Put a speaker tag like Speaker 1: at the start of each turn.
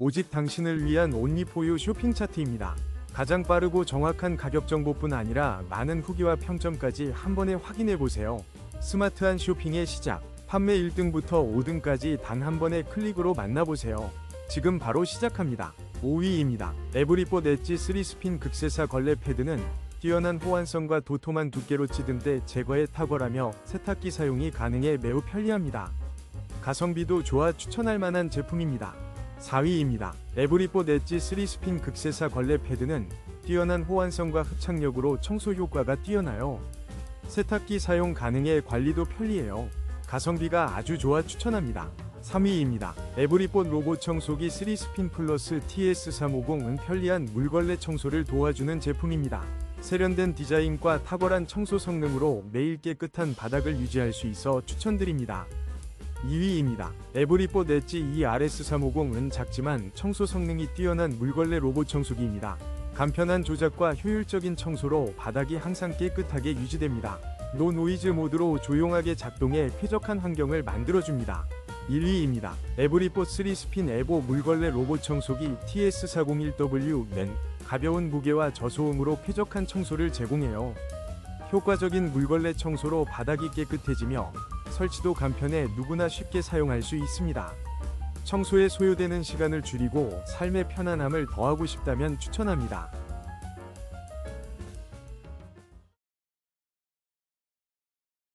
Speaker 1: 오직 당신을 위한 온리포유 쇼핑 차트입니다. 가장 빠르고 정확한 가격 정보뿐 아니라 많은 후기와 평점까지 한 번에 확인해 보세요. 스마트한 쇼핑의 시작. 판매 1등부터 5등까지 단 한 번의 클릭으로 만나보세요. 지금 바로 시작합니다. 5위입니다. 에브리뽀 엣지 3 스핀 극세사 걸레 패드는 뛰어난 호환성과 도톰한 두께로 찌든 데 제거에 탁월하며 세탁기 사용이 가능해 매우 편리합니다. 가성비도 좋아 추천할 만한 제품입니다. 4위입니다. 에브리뽀 엣지 3스핀 극세사 걸레 패드는 뛰어난 호환성과 흡착력으로 청소 효과가 뛰어나요. 세탁기 사용 가능해 관리도 편리해요. 가성비가 아주 좋아 추천합니다. 3위입니다. 에브리봇 로봇 청소기 3스핀 플러스 TS350은 편리한 물걸레 청소를 도와주는 제품입니다. 세련된 디자인과 탁월한 청소 성능으로 매일 깨끗한 바닥을 유지할 수 있어 추천드립니다. 2위입니다. 에브리봇 엣지 ERS350은 작지만 청소 성능이 뛰어난 물걸레 로봇 청소기입니다. 간편한 조작과 효율적인 청소로 바닥이 항상 깨끗하게 유지됩니다. 노 노이즈 모드로 조용하게 작동해 쾌적한 환경을 만들어줍니다. 1위입니다. 에브리포 3스핀 에보 물걸레 로봇 청소기 TS401W는 가벼운 무게와 저소음으로 쾌적한 청소를 제공해요. 효과적인 물걸레 청소로 바닥이 깨끗해지며 설치도 간편해 누구나 쉽게 사용할 수 있습니다. 청소에 소요되는 시간을 줄이고 삶의 편안함을 더하고 싶다면 추천합니다.